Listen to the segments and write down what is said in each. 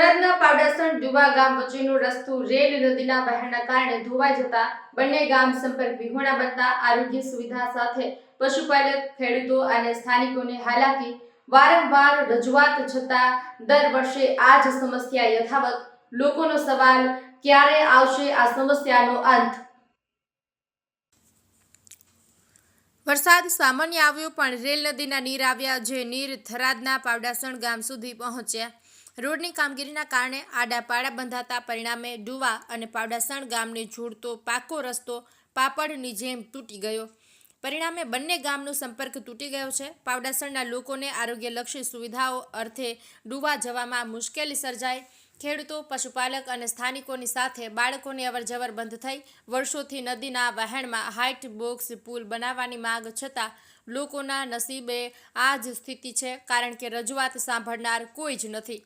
થરાદના પાવડાસણ ડુબા ગામ વચ્ચેનું રસ્તું રેલ નદીના વહેણના કારણે ધોવાઈ જતા બંને ગામ સંપર્ક વિહોણા બનતા આરોગ્ય સુવિધા સાથે પશુપાલક, ખેડૂતો અને સ્થાનિકોને હાલાકી, વારંવાર રજૂઆત છતાં દર વર્ષે આ જ સમસ્યા યથાવત. લોકોનો સવાલ, ક્યારે આવશે આ સમસ્યાનો અંત? વરસાદ સામાન્ય આવ્યો પણ રેલ નદીના નીર આવ્યા જે નીર થરાદના પાવડાસણ ગામ સુધી પહોંચ્યા. રોડની કામગીરીના કારણે આડા પાડા બંધાતા પરિણામે ડુવા અને પાવડાસણ ગામને જોડતો પાકો રસ્તો પાપડની જેમ તૂટી ગયો. પરિણામે બંને ગામનો સંપર્ક તૂટી ગયો છે. પાવડાસણના લોકોને આરોગ્યલક્ષી સુવિધાઓ અર્થે ડુવા જવામાં મુશ્કેલી સર્જાય ખેડૂતો, પશુપાલક અને સ્થાનિકોની સાથે બાળકોની અવરજવર બંધ થઈ. વર્ષોથી નદીના વહેણમાં હાઇટ બોક્સ પુલ બનાવવાની માંગ છતાં લોકોના નસીબે આ જ સ્થિતિ છે કારણ કે રજૂઆત સાંભળનાર કોઈ જ નથી.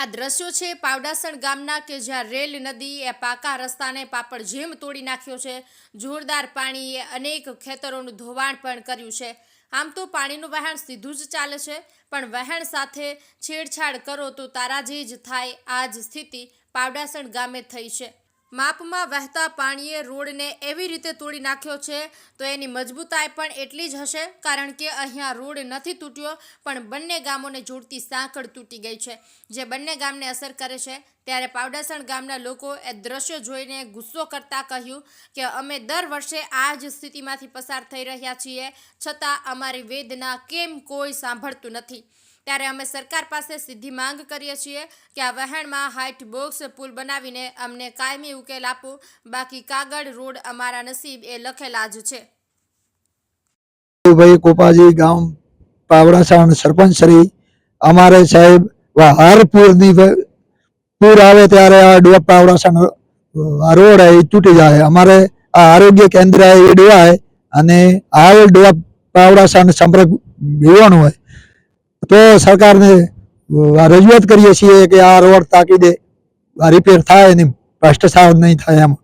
આ દ્રશ્યો છે પાવડાસણ ગામના કે જ્યાં રેલ નદી એ પાકા રસ્તાને પાપડ જેમ તોડી નાખ્યો છે, જોરદાર પાણીએ અનેક ખેતરોનું ધોવાણ પણ કર્યું છે. આમ તો પાણીનું વહેણ સીધું જ ચાલે છે, પણ વહેણ સાથે છેડછાડ કરો તો તારાજી જ થાય આ જ સ્થિતિ પાવડાસણ ગામે થઈ છે. માપમાં વહેતા પાણીએ રોડને એવી રીતે તોડી નાખ્યો છે, તો એની મજબૂતાઈ પણ એટલી જ હશે, કારણ કે અહીંયા રોડ નથી તૂટ્યો, પણ બંને ગામોને જોડતી સાંકળ તૂટી ગઈ છે. જે બંને ગામને અસર કરે છે, ત્યારે પાવડાસણ ગામના લોકો એ દ્રશ્ય જોઈને ગુસ્સો કરતા કહ્યું કે, અમે દર વર્ષે આ જ સ્થિતિમાંથી પસાર થઈ રહ્યા છીએ, છતાં અમારી વેદના કેમ કોઈ સાંભળતું નથી? ત્યારે અમે સરકાર પાસે સીધી માંગ કરીએ છીએ કે આ વહેણમાં હાઇટ બોક્સ પુલ બનાવીને અમને કાયમી ઉકેલ આપો. બાકી કાગળ, રોડ અમારા નસીબ એ લખેલા જ છે. ભાઈ કોપાજી ગામ પાવડાસણ સરપંચ શ્રી અમારે સાહેબ હર પૂરની પૂર આવે ત્યારે આ ડોબ પાવડાસણ આ રોડ એ તૂટી જાય. અમારે આ આરોગ્ય કેન્દ્ર એ ડોવાય અને હાલ ડોબ પાવડાસણ સંપર્ક વિહોણું હોય. તો સરકારને રજૂઆત કરીએ છીએ કે આ રોડ તાકીદે રિપેર થાય ને ભ્રષ્ટાચાર નહીં થાય એમ.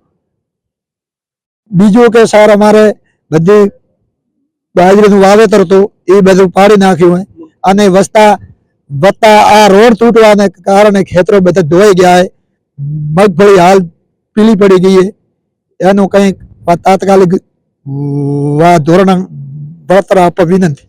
બીજું કે સર, અમારે બધી બાજરીનું વાવેતર હતું, એ બધું પાડી નાખ્યું હોય. અને વસતા વત્તા આ રોડ તૂટવાને કારણે ખેતરો બધા ધોઈ ગયા મગફળી હાલ પીલી પડી ગઈ એનું કંઈક તાત્કાલિક ધોરણ, વળતર આપવા વિનંતી.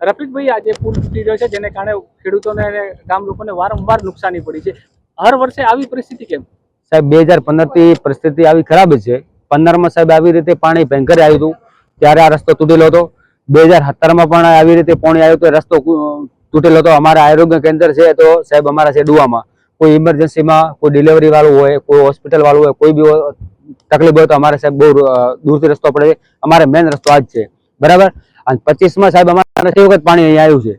રફીકભાઈ આજે પુલ તૂટી રહ્યો છે, જેને કારણે ખેડૂતોને અને ગામ લોકોને વારંવાર નુકસાની પડી છે. હર વર્ષે આવી પરિસ્થિતિ કેમ? સાહેબ, બે હજાર પંદરથી પરિસ્થિતિ આવી ખરાબ છે. પંદરમાં સાહેબ આવી રીતે પાણી ભયંકર આવ્યું હતું, ત્યારે આ રસ્તો તૂટેલો હતો. બે હજાર સત્તરમાં પણ આવી રીતે પાણી આવ્યું તો રસ્તો તૂટેલો હતો. અમારા આરોગ્ય કેન્દ્ર છે તો સાહેબ અમારા છે ડુવામાં કોઈ ઇમરજન્સીમાં કોઈ ડિલિવરી વાળું હોય, કોઈ હોસ્પિટલ વાળું હોય, કોઈ બી તકલીફ હોય તો અમારે સાહેબ બહુ દૂરથી રસ્તો પડે અમારે મેન રસ્તો આ જ છે. બરાબર? અને પચીસમાં સાહેબ અમારે નથી વખત પાણી અહીંયા આવ્યું છે.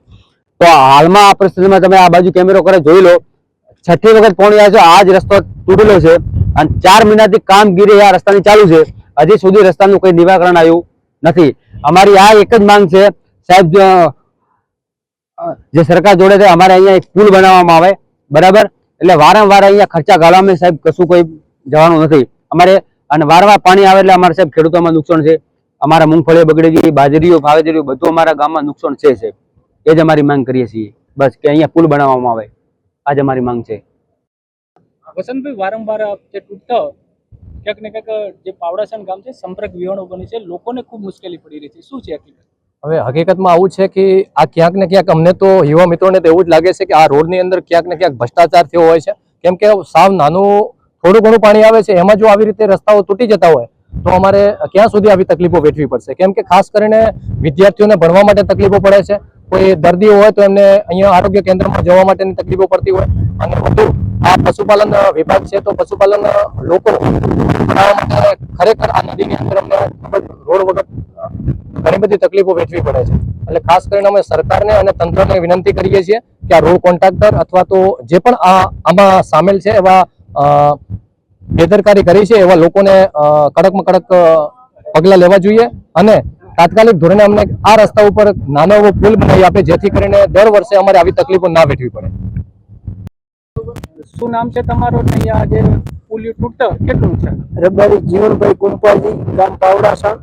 તો હાલમાં આ પરિસ્થિતિમાં તમે આ બાજુ કેમેરો કરે જોઈ લો. છઠ્ઠી વખત પાણી આવ્યો છે, આ જ રસ્તો તૂટેલો છે. અને ચાર મહિનાથી કામગીરી આ રસ્તાની ચાલુ છે. હજી સુધી રસ્તાનું કોઈ નિરાકરણ આવ્યું નથી. અમારી આ એક જ માંગ છે, સાહેબ જે સરકાર જોડે છે, અમારે અહીંયા એક પુલ બનાવવામાં આવે. બરાબર? એટલે વારંવાર અહીંયા ખર્ચા ગાળવામાં સાહેબ કશું કોઈ જવાનું નથી. અમારે અને વારંવાર પાણી આવે એટલે અમારે સાહેબ ખેડૂતોમાં નુકસાન છે. અમારા મૂંગફળી બગડી ગઈ બાજરીઓ ભાવેજરીઓ બધું અમારા ગામમાં નુકસાન છે સાહેબ. એ જ અમારી માંગ કરીએ છીએ. બસ કે અહીંયા પુલ બનાવવામાં આવે. આ જ અમારી માંગ છે. વસંતભાઈ વારંવાર જે તૂટતા ક્યાંક ને ક્યાંક જે પાવડાસણ ગામ છે સંપર્ક વિહોણો બની છે લોકોને ખૂબ મુશ્કેલી પડી રહી છે. શું છે હકીકત હવે હકીકતમાં આવું છે કે આ ક્યાંક ને ક્યાંક અમને તો યુવા મિત્રોને તો એવું જ લાગે છે કે આ રોડની અંદર ક્યાંક ને ક્યાંક ભ્રષ્ટાચાર થયો હોય છે. કેમ કે સાવ નાનું થોડું ઘણું પાણી આવે છે એમાં જો આવી રીતે રસ્તાઓ તૂટી જતા હોય તો અમારે ક્યાં સુધી આવી તકલીફો વેઠવી પડશે? કેમ કે ખાસ કરીને વિદ્યાર્થીઓને ભણવા માટે તકલીફો પડે છે. કોઈ દર્દીઓ હોય તો એમને અહીંયા આરોગ્ય કેન્દ્રમાં જવા માટેની તકલીફો પડતી હોય. અને વધુ, આ પશુપાલન વિભાગ છે તો પશુપાલન લોકો ખરેખર આ નદીની અંદર અમને રોડ વગર ઘણી બધી તકલીફો વેઠવી પડે છે. એટલે ખાસ કરીને અમે સરકારને અને તંત્રને વિનંતી કરીએ છીએ કે આ રોડ કોન્ટ્રાક્ટર અથવા તો જે પણ આ આમાં સામેલ છે એવા બેદરકારી કરી છે એવા લોકોને કડકમાં કડક પગલાં લેવા જોઈએ અને તાત્કાલિક ધોરણે અમને આ રસ્તા ઉપર નાનો એવો પુલ બનાવી આપે જેથી કરીને દર વર્ષે અમારે આવી તકલીફો ના વેઠવી પડે. શું નામ છે તમારું? ને અહીંયા જે પુલિયો તૂટતા કેટલું છે? રબારી જીવનભાઈ કુંપાજી ગામ પાવડાસણ.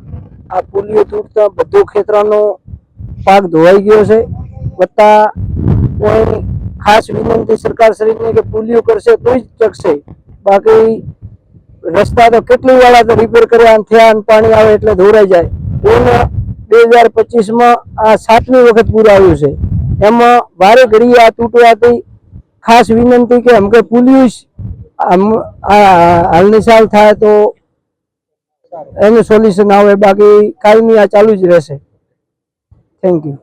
આ પુલિયો તૂટતા બધો ખેતરાનો પાક ધોવાઈ ગયો છે. વત્તા કોઈ ખાસ વિનંતી સરકારશ્રીને કે પુલિયો કરશે તો જ ટકશે બાકી રસ્તા તો કેટલી વાળા તો રિપેર અને થયા પાણી આવે એટલે ધોરાઈ જાય. એને બે હજાર પચીસમાં આ સાતમી વખત પૂર આવ્યું છે. એમાં વારે ઘડી આ તૂટવાથી ખાસ વિનંતી કે અમકે પુલિસ હાલની સાલ થાય તો એનું સોલ્યુશન આવે. બાકી કાયમી આ ચાલુ જ રહેશે. Thank you